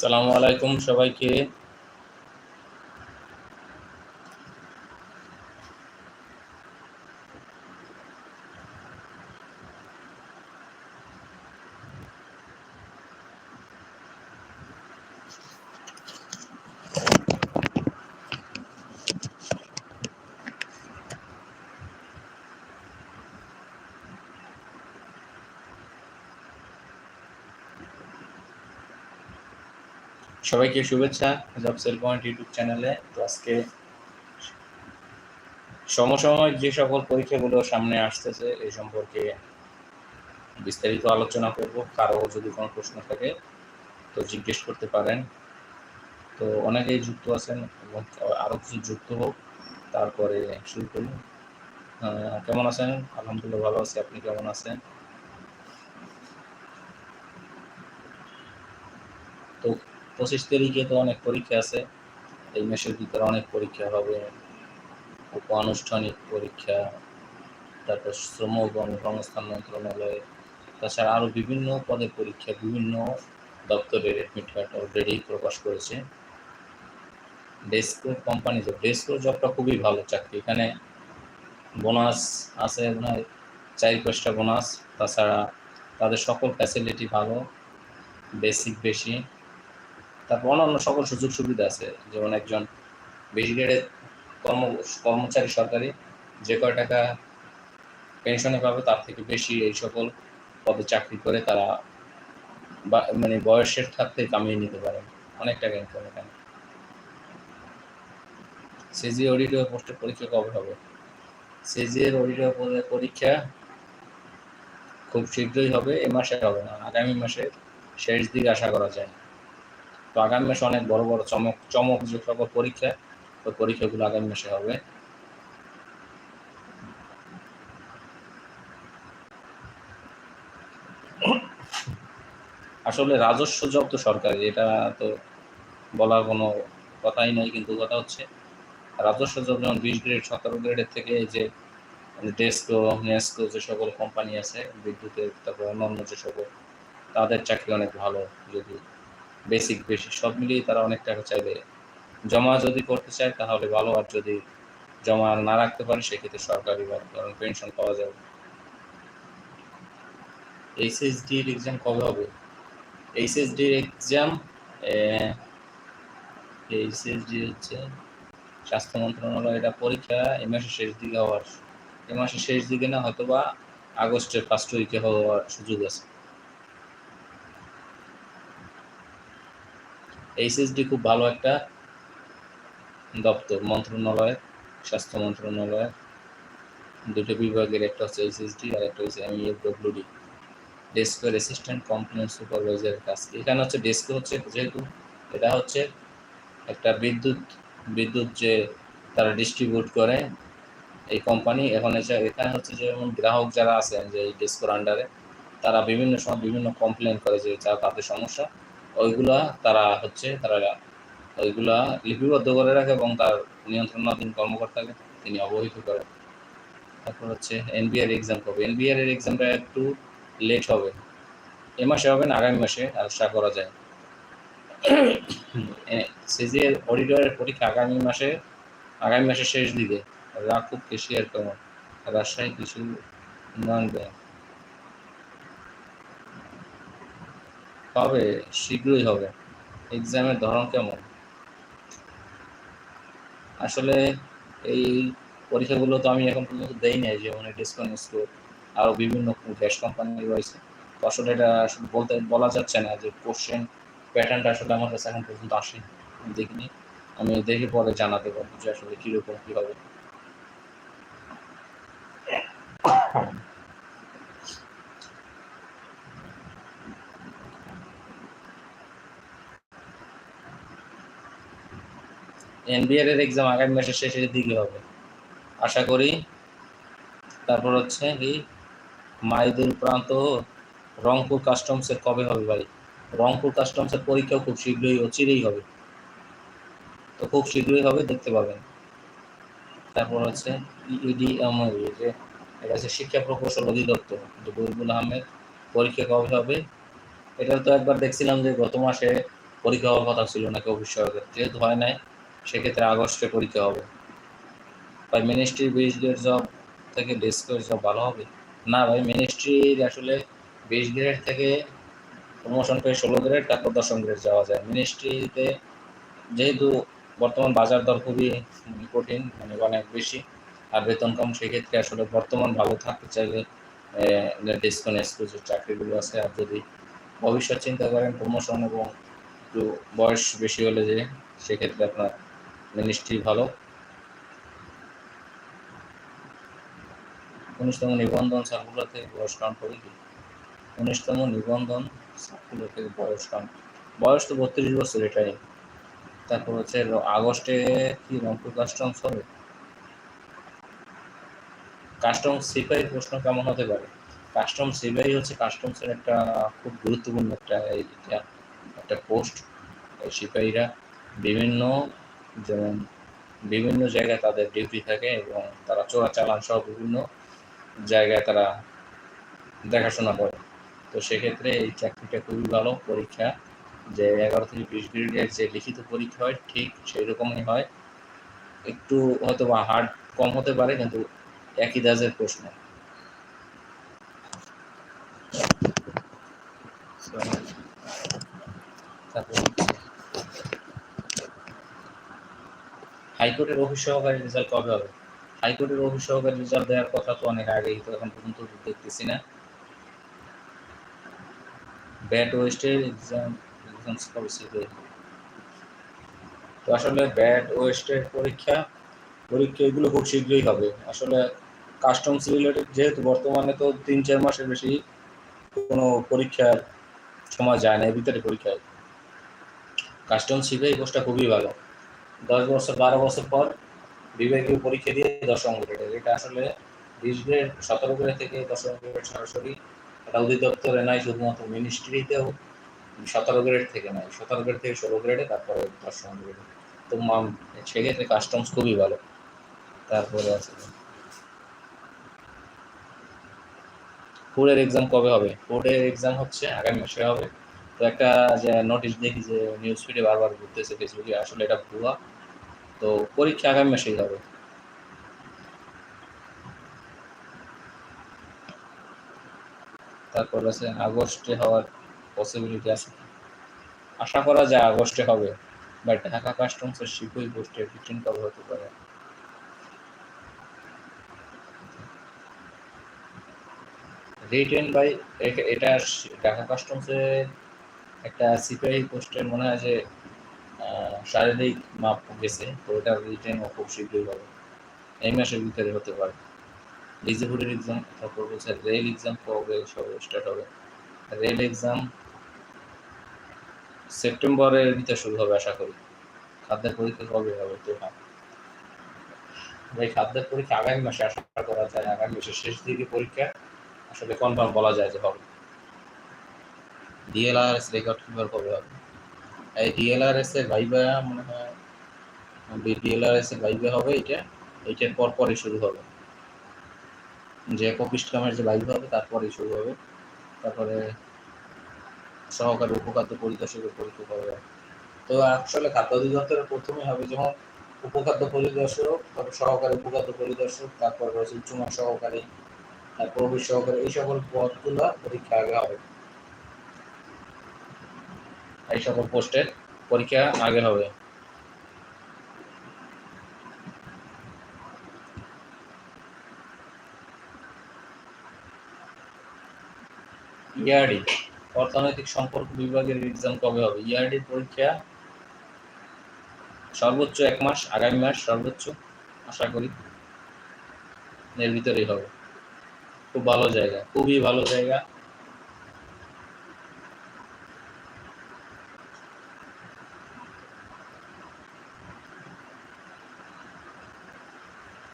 আসসালামু আলাইকুম সবাইকে। সবাইকে শুভেচ্ছা জব সেল পয়েন্ট ইউটিউব চ্যানেলে। তো আজকে সমসাময়িক যে সকল পরীক্ষাগুলো সামনে আসতেছে এই সম্পর্কে বিস্তারিত আলোচনা করব। কারও যদি কোনো প্রশ্ন থাকে তো জিজ্ঞেস করতে পারেন। তো অনেকেই যুক্ত আছেন এবং আরও কিছু যুক্ত হোক তারপরে শুরু করি। আহ, কেমন আছেন? আলহামদুলিল্লাহ ভালো আছি। আপনি কেমন আছেন তো পঁচিশ তারিখে তো অনেক পরীক্ষা আছে। এই মাসের ভিতরে অনেক পরীক্ষা হবে। উপ আনুষ্ঠানিক পরীক্ষা, তারপর শ্রম ও কর্মসংস্থান মন্ত্রণালয়ে, তাছাড়া আরও বিভিন্ন পদে পরীক্ষা বিভিন্ন দপ্তরের অ্যাডমিট কার্ড অলরেডি প্রকাশ করেছে। ডেস্কো কোম্পানি জব ডেস্কো জবটা খুবই ভালো, চাকরি। এখানে বোনাস আছে আপনার চার পাঁচটা বোনাস তাছাড়া তাদের সকল ফ্যাসিলিটি ভালো বেসিক বেশি তারপর অন্যান্য সকল সুযোগ সুবিধা আছে। যেমন একজন বেশি গ্রেডের কর্ম, কর্মচারী সরকারি, যে কয় টাকা পেনশনে পাবে তার থেকে বেশি এই সকল পদে চাকরি করে তারা মানে বয়সের থাকতে কামিয়ে নিতে পারে। অনেক টাকা ইনকাম এখানে। সিজি অডিটর পোস্টের পরীক্ষা কবে হবে? সিজি এর অডিটর পদের পরীক্ষা খুব শীঘ্রই হবে, এ মাসে হবে না, আগামী মাসে শেষ দিকে আশা করা যায়। তো আগামী মাসে অনেক বড় বড় চমক চমক যে সকল পরীক্ষা ওই পরীক্ষাগুলো আগামী মাসে হবে। আসলে রাজস্ব জব্দ সরকারি, এটা তো বলার কোনো কথাই নাই কিন্তু কথা হচ্ছে রাজস্ব জব্দ যেমন বিশ গ্রেড, সতেরো গ্রেডের থেকে যে ডেস্কো, নেস্কো যে সকল কোম্পানি আছে, বিদ্যুতের, তারপর অন্যান্য যে সকল, তাদের চাকরি অনেক ভালো যদি বেসিক বেশি সব মিলিয়ে তারা অনেক টাকা চাইবে। জমা যদি করতে চায়, তাহলে ভালো। আর যদি জমা না রাখতে পারে, সেক্ষেত্রে সরকারি বা ধরুন পেনশন পাওয়া যাবে। এইচএসডির এক্সাম কবে হবে? এইচএসডির এক্সাম এইচএসডি হচ্ছে স্বাস্থ্য মন্ত্রণালয় এটা পরীক্ষা, এ মাসের শেষ দিকে হওয়ার। এ মাসের শেষ দিকে না হয়তো বা আগস্টের ফার্স্ট উইকে হওয়ার সুযোগ আছে। এইচএসডি খুব ভালো একটা দপ্তর, মন্ত্রণালয়, স্বাস্থ্য মন্ত্রণালয়। দুটো বিভাগের একটা হচ্ছে এইচএসডি আর একটা হচ্ছে এম এমইএফডব্লিউডি ডেস্কের অ্যাসিস্ট্যান্ট কমপ্লেন সুপারভাইজারের কাজ। এখানে হচ্ছে ডেস্ক হচ্ছে যেহেতু এটা হচ্ছে একটা বিদ্যুৎ বিদ্যুৎ যে তারা ডিস্ট্রিবিউট করে এই কোম্পানি এখন এখানে হচ্ছে যেমন গ্রাহক যারা আছেন যে এই ডেস্কোর আন্ডারে তারা বিভিন্ন সময় বিভিন্ন কমপ্লেন করে যা তাদের সমস্যা। ওইগুলা তারা হচ্ছে, তারা ওইগুলা লিপিবদ্ধ করে রাখে এবং তার নিয়ন্ত্রণাধীন কর্মকর্তাকে তিনি অবহিত করেন। তারপর হচ্ছে এনবিআর এক্সাম কবে? এনবিআর এর এক্সামটা একটু লেট হবে। এ মাসে হবে না, আগামী মাসে আশা করা যায়। সিজিএল অডিটরের পরীক্ষা আগামী মাসে, আগামী মাসের শেষ দিকে। রাকুব কেশিয়ার কেমন রাজশাহী কিছু উন্নয়ন ব্যাংক হবে শীঘ্রই হবে। এক্সামের ধরন কেমন? আসলে এই পরীক্ষাগুলো তো আমি এখন পর্যন্ত দেই নাই, যেমন ডিসকাউন্ট স্কোর আরও বিভিন্ন গ্যাস কোম্পানি রয়েছে। আসলে এটা আসলে বলতে, বলা যাচ্ছে না যে কোশ্চেন প্যাটার্নটা আসলে আমার কাছে এখন পর্যন্ত আসে দেখিনি আমি দেখে পরে জানাতে পারব যে আসলে কীরকম কী হবে। এনবিআর এর এক্সাম আগামী মাসের শেষের দিকে হবে। আশা করি তারপর হচ্ছে কি, মাইদুল প্রান্ত রংপুর কাস্টমসের কবে হবে ভাই? রংপুর কাস্টমসের পরীক্ষাও খুব শীঘ্রই অচিরেই হবে। তো খুব শীঘ্রই হবে, দেখতে পাবেন। তারপর হচ্ছে ইডি যে, এটা হচ্ছে শিক্ষা প্রকৌশল অধিদপ্তর, যে বইবুল আহমেদ পরীক্ষা কবে হবে? এটা তো একবার দেখছিলাম যে গত মাসে পরীক্ষা হওয়ার কথা ছিল নাকি অফিস সহকারী, যেহেতু হয় নাই সেক্ষেত্রে আগস্টে পরীক্ষা হবে। ভাই মিনিস্ট্রি গ্রেড জব থেকে ডেস্কের জব ভালো হবে? না ভাই মিনিস্ট্রির আসলে বিশ গ্রেড থেকে প্রমোশন পেয়ে ষোলো গ্রেড তারপর দশম গ্রেড যাওয়া যায়। মিনিস্ট্রিতে যেহেতু বর্তমান বাজার দর খুবই কঠিন মানে অনেক বেশি, আর বেতন কম, সেক্ষেত্রে আসলে বর্তমান ভালো থাকতে চাইলে ডিসকাউন্ট এক্সক্লুসিভ চাকরিগুলো আছে। আর যদি ভবিষ্যৎ চিন্তা করেন প্রমোশন এবং একটু বয়স বেশি হলে যে, সেক্ষেত্রে আপনার মিনিস্ট্রি ভালো। উনিশতম নিবন্ধন সার্কুলার থেকে বয়স কাউন্ট করে কি? উনিশতম নিবন্ধন সার্কুলার থেকে বয়স কাউন্ট বয়স তো বত্রিশ বছর এটাই। তারপর হচ্ছে আগস্টে কি রংপুর কাস্টমস হবে? কাস্টম সিপাহি প্রশ্ন কেমন হতে পারে? কাস্টম সিপাহি হচ্ছে কাস্টমসের একটা খুব গুরুত্বপূর্ণ একটা একটা পোস্ট সিপাহীরা বিভিন্ন যেমন বিভিন্ন জায়গায় তাদের ডিউটি থাকে এবং তারা চোরাচালান সহ বিভিন্ন জায়গায় তারা দেখাশোনা করে। তো সেক্ষেত্রে এই চাকরিটা খুবই ভালো পরীক্ষা। যে এগারো থেকে বিশ গ্রেডের যে লিখিত পরীক্ষা হয়, ঠিক সেই রকমই হয়। একটু হয়তো বা হার্ড কম হতে পারে, কিন্তু একই দাজের প্রশ্ন। হাইকোর্টের অফিস সহকারী রেজাল্ট কবে হবে? হাইকোর্টের অফিস সহকারী রেজাল্ট দেওয়ার কথা তো অনেক আগেই তো এখন পর্যন্ত দেখতেছি না। ব্যাট ওয়েস্টের এক্সাম এক্সামস কবে তো আসলে ব্যাট ওয়েস্টের পরীক্ষা পরীক্ষা এগুলো খুব শীঘ্রই হবে। আসলে কাস্টমস রিলেটেড যেহেতু বর্তমানে তো তিন, চার মাসের বেশি কোনো পরীক্ষার সময় যায় না, এর ভিতরে পরীক্ষায়। কাস্টমস সিবিআই কোর্সটা খুবই ভালো। দশ বছর, বারো বছর পর বিভাগীয় পরীক্ষা দিয়ে দশম গ্রেডের এটা আসলে বিশ গ্রেড, সতেরো গ্রেড থেকে দশম গ্রেড সরাসরি। এটা অধিদপ্তরে নাই শুধুমাত্র মিনিস্ট্রিতেও সতেরো গ্রেড থেকে নাই সতেরো গ্রেড থেকে ষোলো গ্রেডে তারপরে দশম গ্রেডে তো মাম সেক্ষেত্রে কাস্টমস খুবই ভালো। তারপরে আছে ফুডের এক্সাম কবে হবে? ফুডের এক্সাম হচ্ছে আগামী মাসে হবে। তো একটা যে নোটিশ দেখি যে নিউজ ফিডে বারবার ঘুরতেছে ফেসবুকে আসলে এটা ভুয়া। তো পরীক্ষা আগামী মাসেই হবে। তারপর আছে আগস্টে হওয়ার পসিবিলিটি আছে আশা করা যায় আগস্টে হবে বাট ঢাকা কাস্টমসের শিপুই পোস্টে রিটার্ন কবে হতে পারে। রিটেন বাই এটা ঢাকা কাস্টমসের একটা সিপিআই পোস্টের মনে হয় যে শারীরিক মাপ গেছে, তো ওটার রিটেনও খুব শীঘ্রই হবে। এই মাসের ভিতরে হতে পারে। ডিজিফুডের এক্সাম তারপর বলছে রেল এক্সাম কবে সব স্টার্ট হবে? রেল এক্সাম সেপ্টেম্বরের ভিতরে শুরু হবে, আশা করি। খাদ্যের পরীক্ষা কবে হবে? তো হ্যাঁ। ভাই, খাদ্যের পরীক্ষা আগামী মাসে আশা করা যায়, আগামী মাসের শেষ দিকে পরীক্ষা। আসলে কনফার্ম বলা যায় যে হবে। ডিএলআরএস রেকর্ড কীভাবে কবে হবে? এই ডিএলআরএস এর ভাইবা মনে হয় ডিএলআরএস এর ভাইবা হবে এটা এইটার পর পরে শুরু হবে। যে কপিস্ট কামের যে ভাইবা হবে তারপরেই শুরু হবে। তারপরে সহকারী উপখাদ্য পরিদর্শকের পরীক্ষা হবে। তো আসলে খাদ্য অধিদপ্তরের প্রথমে হবে যেমন উপখাদ্য পরিদর্শক, তারপর সহকারী উপখাদ্য পরিদর্শক, তারপর রয়েছে উচ্চমান সহকারী প্রবেশ সহকারে, এই সকল পদগুলো পরীক্ষা আগে হবে। এই সকল পোস্টের পরীক্ষা আগে হবে। ইয়ারডি অর্থনৈতিক সম্পর্ক বিভাগের এক্সাম কবে হবে? ইয়ারডির পরীক্ষা সর্বোচ্চ এক মাস, আগামী মাস সর্বোচ্চ, আশা করি এর ভিতরেই হবে। খুব ভালো জায়গা, খুবই ভালো জায়গা।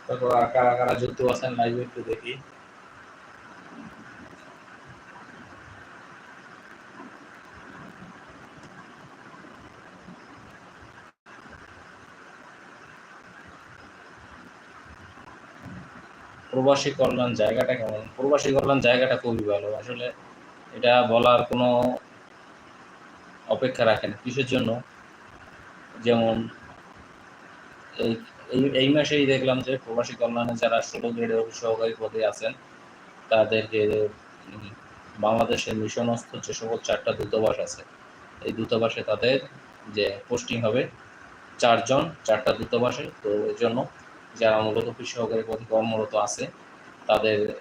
তারপর কারা কারা আছেন লাইভে একটু দেখি। প্রবাসী কল্যাণ জায়গাটা কেমন? প্রবাসী কল্যাণ জায়গাটা খুবই ভালো। আসলে এটা বলার কোনো অপেক্ষা রাখেন কিসের জন্য? যেমন এই এই- এই মাসেই দেখলাম যে প্রবাসী কল্যাণে যারা ষোলো গ্রেডের সহকারী পদে আছেন, তাদেরকে বাংলাদেশের মিশনস্থ যে সকল চারটা দূতাবাস আছে, এই দূতাবাসে তাদের যে পোস্টিং হবে চারজন, চারটা দূতাবাসে। তো এই জন্য যারা মূলত অফিস সহকারী পদে কর্মরত আছে, তাদের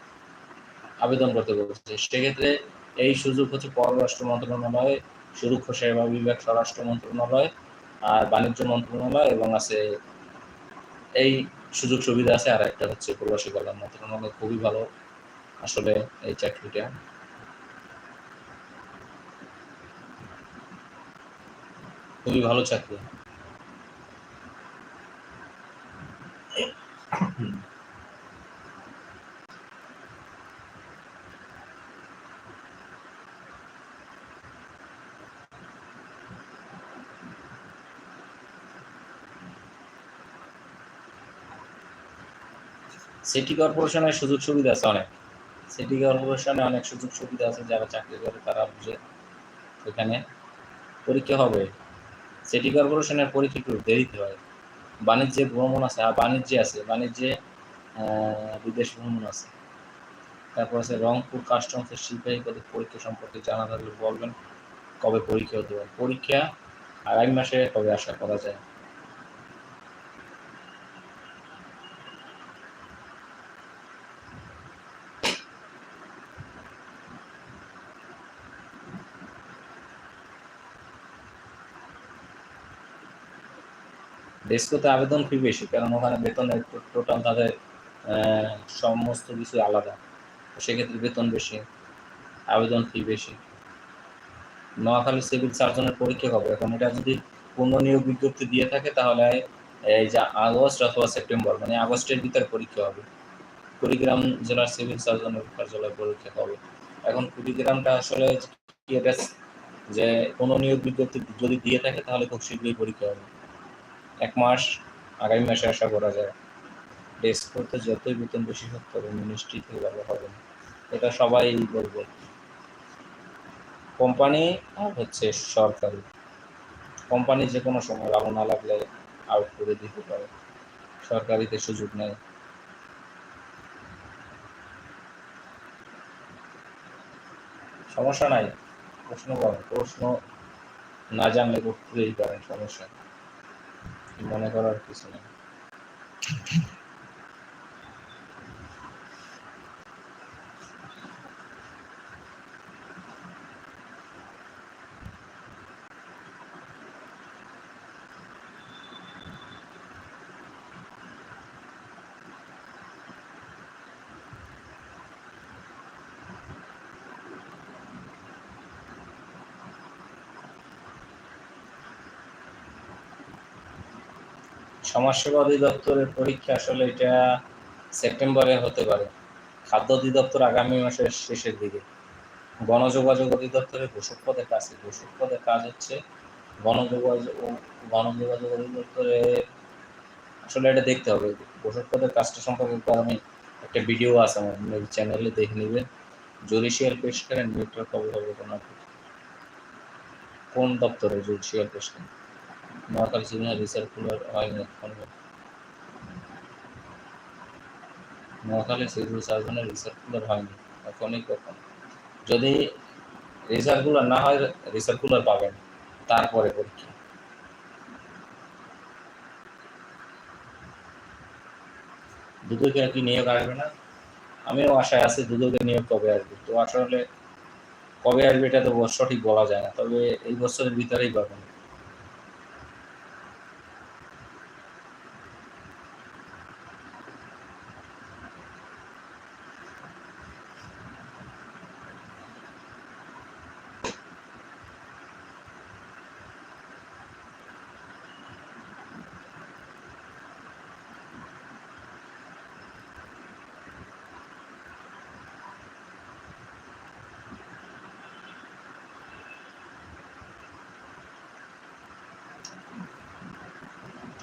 আবেদন করতে বলছে। সেক্ষেত্রে এই সুযোগ হচ্ছে পররাষ্ট্র মন্ত্রণালয়, সুরক্ষা সেবা বিভাগ, স্বরাষ্ট্র মন্ত্রণালয় আর বাণিজ্য মন্ত্রণালয় এবং আছে এই সুযোগ সুবিধা আছে আর একটা হচ্ছে প্রবাসী কল্যাণ মন্ত্রণালয়, খুবই ভালো আসলে এই চাকরিটা। খুবই ভালো চাকরি। সিটি কর্পোরেশনের সুযোগ সুবিধা আছে অনেক। সিটি কর্পোরেশনে অনেক সুযোগ সুবিধা আছে, যারা চাকরি করে তারা বুঝে সেখানে পরীক্ষা হবে। সিটি কর্পোরেশনের পরীক্ষা একটু দেরিতে হয়। বাণিজ্যে ভ্রমণ আছে আর বাণিজ্যে আছে, বাণিজ্যে বিদেশ ভ্রমণ আছে। তারপর আছে রংপুর কাস্টমসের সিপাহী পদে পরীক্ষা সম্পর্কে জানা থাকলে বলবেন কবে পরীক্ষা হতে পারে। পরীক্ষা আগামী মাসে কবে আশা করা যায়? ডেস্কোতে আবেদন ফি বেশি, কারণ ওখানে বেতনের টোটাল তাদের সমস্ত কিছু আলাদা। সেক্ষেত্রে বেতন বেশি, আবেদন ফি বেশি। নোয়াখালী সিভিল সার্জনের পরীক্ষা হবে। এখন এটা যদি পূর্ণ নিয়োগ বিজ্ঞপ্তি দিয়ে থাকে, তাহলে এই যে আগস্ট অথবা সেপ্টেম্বর মানে আগস্টের ভিতরে পরীক্ষা হবে। কুড়িগ্রাম জেলার সিভিল সার্জনের কার্যালয়ে পরীক্ষা হবে। এখন কুড়িগ্রামটা আসলে যে কোনো নিয়োগ বিজ্ঞপ্তি যদি দিয়ে থাকে, তাহলে খুব শীঘ্রই পরীক্ষা হবে। এক মাস, আগামী মাসে আশা করা যায়। ডেস্ক করতে যতই বেতন বেশি হোক তবে মিনিস্ট্রি থেকে ভালো হবে এটা সবাই বলবে। কোম্পানি আর হচ্ছে সরকারি। কোম্পানি যে কোনো সময় লাভ না লাগলে আউট করে দিতে পারে। সরকারিতে সুযোগ নেই। সমস্যা নাই। প্রশ্ন করেন প্রশ্ন না জানলে করতেই পারেন, সমস্যা। মনে করার কিছু নেই। সমাজসেবা অধিদপ্তরের পরীক্ষা আসলে এটা সেপ্টেম্বরে হতে পারে। খাদ্য অধিদপ্তর আগামী মাসের শেষের দিকে। গণযোগাযোগ অধিদপ্তরের ঘোষক পদে কাজ? ঘোষক পদের কাজ হচ্ছে গণযোগাযোগ গণযোগাযোগ অধিদপ্তরে আসলে এটা দেখতে হবে। ঘোষক পদের কাজটা সম্পর্কে আমি একটা ভিডিও আছে আমার চ্যানেলে দেখে নেবেন। জুডিশিয়াল পেশকারের নেটওয়ার্ক অবলম্বন কোন দপ্তরে জুডিশিয়াল পেশকার? নোয়াখালী সিনিয়র রিসার্কুলার হয়নি এখনও নোয়াখালী সিভিল সার্জনের রিসার্কুলার হয়নি এখনই কখন যদি রিসার্কুলার না হয় রিসার্কুলার পাবেন, তারপরে পরীক্ষা। দুদকে কি নিয়োগ আসবে না? আমিও আশায় আছি দুদকে নিয়োগ কবে আসবে? তো আসলে কবে আসবে এটা তো সঠিক বলা যায় না, তবে এই বছরের ভিতরেই পাবেন।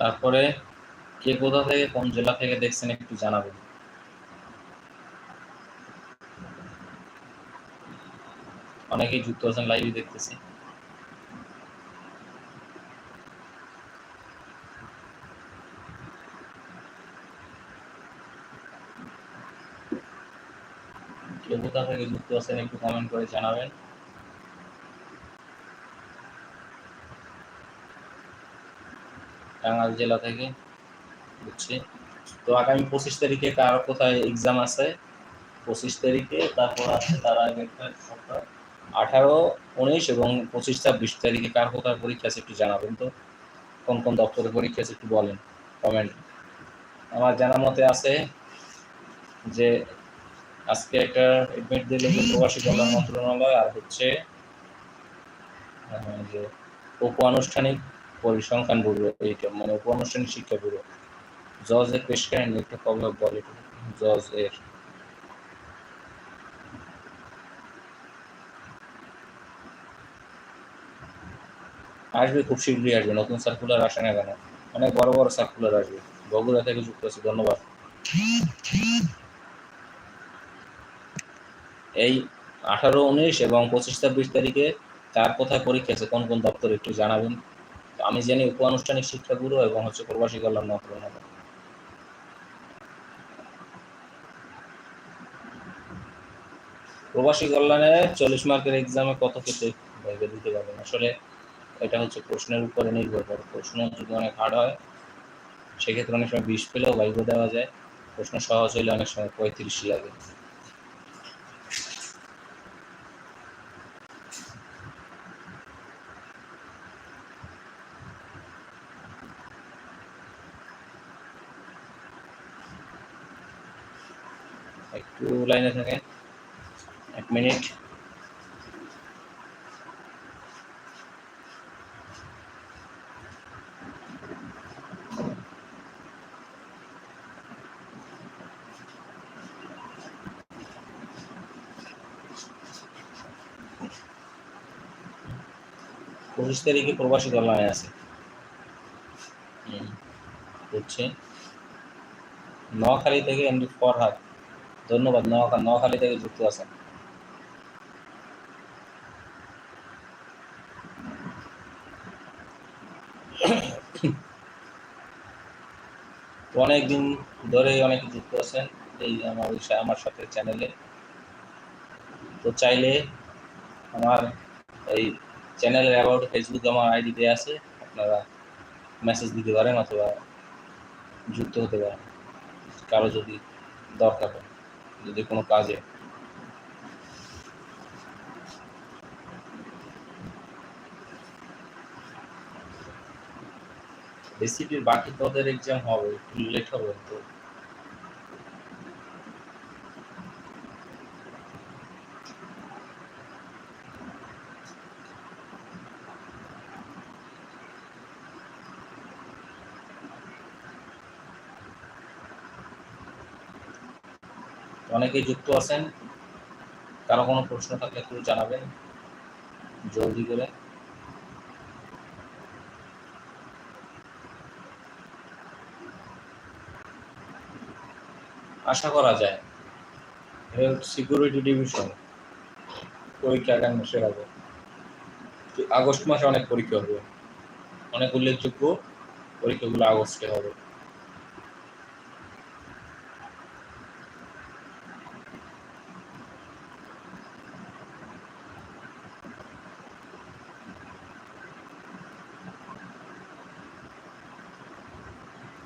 তারপরে কে কোথা থেকে কোন জেলা থেকে দেখছেন একটু জানাবেন। অনেকেই যুক্ত আছেন লাইভ দেখতেছি। কে কোথা থেকে যুক্ত আছেন একটু কমেন্ট করে জানাবেন। টাঙ্গাইল জেলা থেকে, বুঝছি? তো আগামী পঁচিশ তারিখে কার কোথায় এক্সাম আছে? পঁচিশ তারিখে, তারপর আছে তার আগে আঠারো, উনিশ এবং পঁচিশ, ছাব্বিশ তারিখে কার কোথায় পরীক্ষা আছে একটু জানাবেন তো। কোন কোন দপ্তরে পরীক্ষা আছে একটু বলেন কমেন্ট আমার জানা মতে আছে যে আজকে একটা এডমিট দিল প্রবাসী কল্যাণ মন্ত্রণালয় আর হচ্ছে যে উপ আনুষ্ঠানিক পরিসংখ্যান ব্যুরো, এইটা মানে উপ শিক্ষা ব্যুরো। জজ এর পেশ কাহিনী একটু কবে বলে জজ এর আসবে খুব শীঘ্রই আসবে, নতুন সার্কুলার আসে না কেন? অনেক বড় বড় সার্কুলার আসবে। বগুড়া থেকে যুক্ত আছে, ধন্যবাদ। এই আঠারো, উনিশ এবং পঁচিশ, ছাব্বিশ তারিখে কার কোথায় পরীক্ষা আছে, কোন কোন দপ্তরে একটু জানাবেন? আমি জানি উপ আনুষ্ঠানিক শিক্ষাগুরু এবং হচ্ছে প্রবাসী কল্যাণ মন্ত্রণালয় প্রবাসী কল্যাণে চল্লিশ মার্কের এক্সামে কত ক্ষেত্রে ভাইবে দিতে পারবেন? আসলে এটা হচ্ছে প্রশ্নের উপরে নির্ভর করে। প্রশ্ন যদি অনেক হার্ড হয়, সেক্ষেত্রে অনেক সময় বিশ পেলেও ভাইব দেওয়া যায়। প্রশ্ন সহজ হলে অনেক সময় পঁয়ত্রিশ লাগে। একটু লাইনে থাকেন। এক মিনিট। পঁচিশ তারিখে প্রবাসী কল্যাণে আছে। বুঝছি নোয়াখালী থেকে এমডি ফরহাদ। ধন্যবাদ, নোয়াখা, নোয়াখালী থেকে যুক্ত আছেন। অনেক দিন ধরে অনেকে যুক্ত আছেন, এই আমার আমার সাথে চ্যানেলে। তো চাইলে আমার এই চ্যানেলের অ্যাবাউট ফেসবুকে আমার আইডি দেওয়া আছে, আপনারা মেসেজ দিতে পারেন অথবা যুক্ত হতে পারেন, কারও যদি দরকার হয়। যদি কোনো কাজে। বাকি পদের এক্সাম হবে লেট হবে তো। অনেকেই যুক্ত আছেন। কারও কোনো প্রশ্ন থাকলে একটু জানাবেন। জলদি করে। আশা করা যায় হেলথ সিকিউরিটি ডিভিশন পরীক্ষা আগামী মাসে হবে? আগস্ট মাসে অনেক পরীক্ষা হবে। অনেক উল্লেখযোগ্য পরীক্ষাগুলো আগস্টে হবে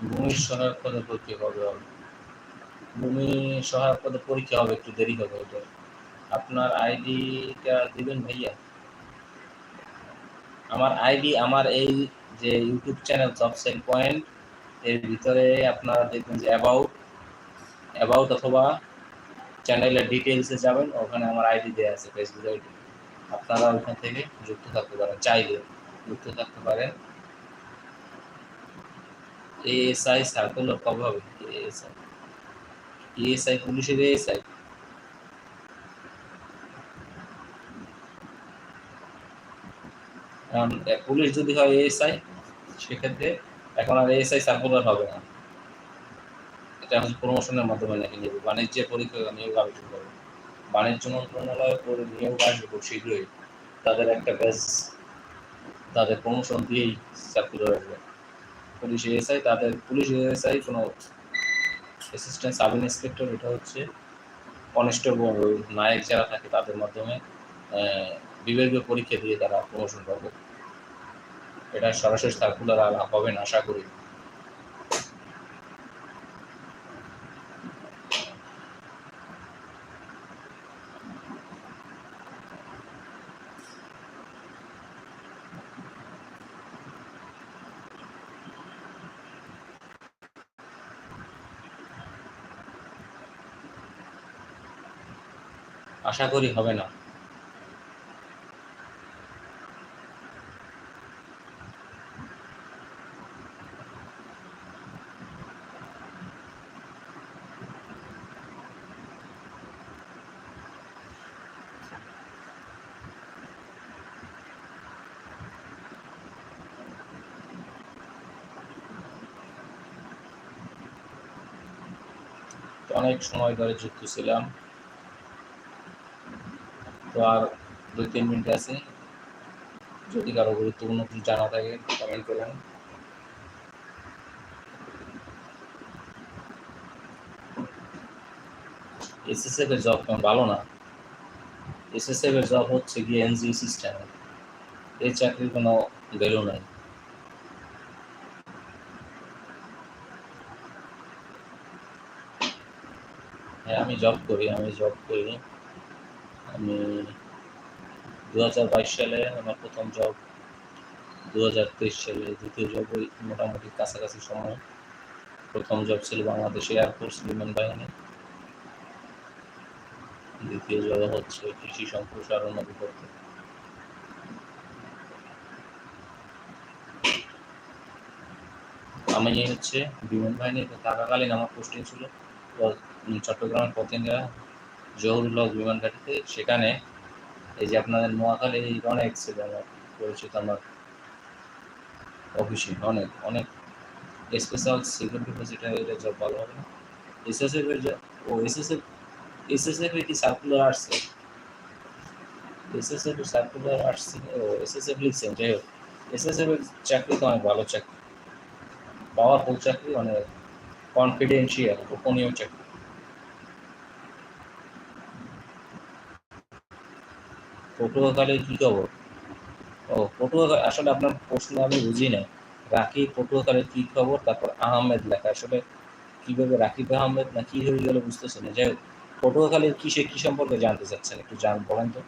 ভূমি সহায়ক পদে পরীক্ষা হবে? ভূমি সহায়ক পদে পরীক্ষা হবে, একটু দেরি হবে ওটা আপনার আইডিটা দিবেন ভাইয়া? আমার আইডি আমার এই যে YouTube channel job cell point এর ভিতরে আপনারা দেখবেন যে অ্যাবাউট অ্যাবাউট অথবা চ্যানেলের ডিটেলসে যাবেন, ওখানে আমার আইডি দেওয়া আছে ফেসবুক আইডি আপনারা ওখান থেকে যুক্ত থাকতে পারেন, চাইলে যুক্ত থাকতে পারেন। এএসআই সার্কুলার কবে হবে, এএসআই। এএসআই পুলিশের এএসআই। পুলিশ যদি হয় এএসআই, সেক্ষেত্রে এখন আর এএসআই সার্কুলার হবে না। এটা হচ্ছে প্রমোশনের মাধ্যমে নাকি নিয়োগ বাণিজ্য পরীক্ষা নিয়োগ আবেদন করবে। বাণিজ্য মন্ত্রণালয় করে নিয়োগ আসবে খুব শীঘ্রই। তাদের একটা ব্যাস তাদের প্রমোশন দিয়েই সার্কুলার আসবে। পুলিশ এএসআই তাদের পুলিশ এএসআই কোনো অ্যাসিস্ট্যান্ট সাব ইন্সপেক্টর এটা হচ্ছে কনস্টেবল নায়ক যারা থাকে তাদের মাধ্যমে বিভাগীয় পরীক্ষা দিয়ে তারা প্রমোশন পাবে। এটা সরাসরি সার্কুলার আর হবে না, আশা করি। আশা করি হবে না। অনেক সময় ধরে যুক্ত ছিলাম। তো আর দুই তিন মিনিট আছে। যদি কারও গুরুত্বপূর্ণ কিছু জানা থাকে কমেন্ট করবেন। এসএসএফ এর জব ভালো না। এসএসএফ এর জব হচ্ছে গিয়ে এনজি সিস্টেম এই চাকরির কোনো ভ্যালু নাই। হ্যাঁ আমি জব করি, আমি জব করি আমি দু হাজার বাইশ সালে আমার প্রথম জব দু হাজার তেইশ সালে দ্বিতীয় জব ওই মোটামুটি কাছাকাছি সময়। প্রথম জব ছিল বাংলাদেশ এয়ারফোর্স বিমান বাহিনী। দ্বিতীয় জব হচ্ছে কৃষি সম্প্রসারণ অধিদপ্তর। আমি হচ্ছে বিমান বাহিনীর থাকাকালীন আমার পোস্টিং ছিল চট্টগ্রামের পতেঙ্গা জহুরুল্লাহ বিমান ঘাটিতে সেখানে এই যে আপনাদের নোয়াখালী অনেক ছিল আমার, পরিচিত আমার অফিসে অনেক অনেক স্পেশাল সিকিউরিটি ফেসিলিটি এটা জব ভালো হবে এসএসএফ এর ও এসএসএফ এসএসএফ এর কি সার্কুলার আসছে এসএসএফ এর সার্কুলার আসছে ও এসএসএফ লিখছেন, যাই হোক এসএসএফ এর চাকরি তো অনেক ভালো চাকরি। পাওয়ারফুল চাকরি অনেক কনফিডেন্সিয়াল গোপনীয় চাকরি। পটুয়াখালীর কি খবর? ও, পটুয়াখালী, আসলে আপনার প্রশ্ন আমি বুঝি না রাকি পটুয়াখালীর কি খবর, তারপর আহমেদ লেখা। আসলে কীভাবে রাকিব আহমেদ, না কি হয়ে গেল বুঝতেছি না। যাই হোক, পটুয়াখালীর কিসে, কি সম্পর্কে জানতে চাচ্ছেন একটু জান, বলেন তো।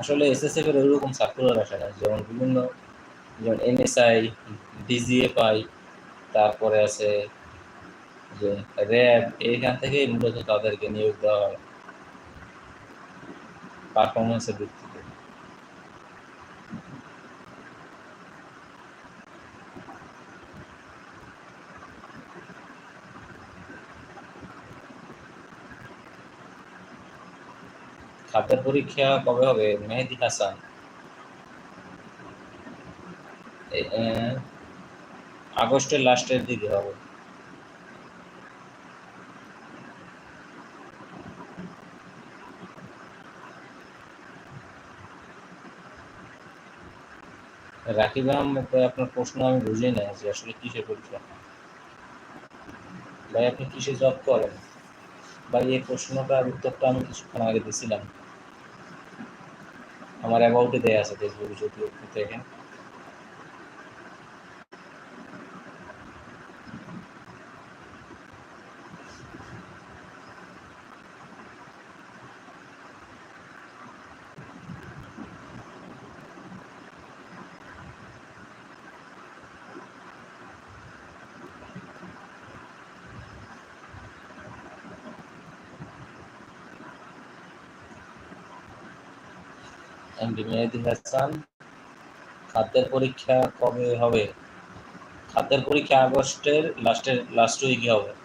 আসলে এসএসএফ এর ওইরকম সার্কুলার আসে না যেমন বিভিন্ন, যেমন এনএসআই ডিজিএফআই তারপরে আছে যে র্যাব, এইখান থেকে মূলত তাদেরকে নিয়োগ দেওয়া হয় পারফরমেন্সের ভিত্তিতে খাদ্যের পরীক্ষা কবে হবে? মেহেদি হাসান। আগস্টের লাস্টের দিকে হবে। রাকিব আহমেদ ভাই, আপনার প্রশ্ন আমি বুঝি না যে আসলে কিসের পরীক্ষা? ভাই, আপনি কিসে জব করেন? ভাই, এই প্রশ্নটার উত্তরটা আমি কিছুক্ষণ আগে দিছিলাম। আমার অ্যাবাউটে দেয়া আছে, ফেসবুকে যদি দেখেন। মেহেদি হাসান খাদ্যের পরীক্ষা কবে হবে? খাদ্যের পরীক্ষা আগস্টের লাস্টের লাস্ট উইকে হবে।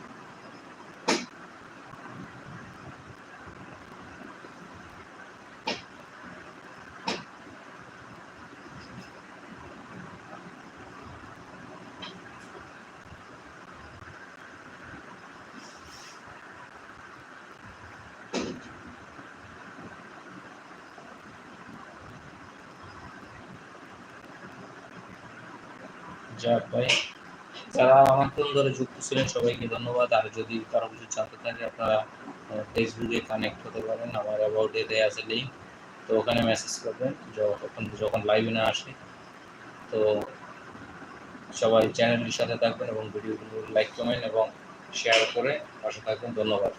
যাক ভাই যারা অনেকক্ষণ ধরে যুক্ত ছিলেন, সবাইকে ধন্যবাদ। আর যদি কারও কিছু জানতে থাকে, আপনারা ফেসবুকে কানেক্ট হতে পারেন। আমার অ্যাবাউটে দেওয়া আছে লিঙ্ক তো ওখানে মেসেজ করবেন, যখন যখন লাইভে না আসে। তো সবাই চ্যানেলটির সাথে থাকবেন এবং ভিডিওগুলো লাইক কমেন্ট এবং শেয়ার করে পাশে থাকবেন। ধন্যবাদ।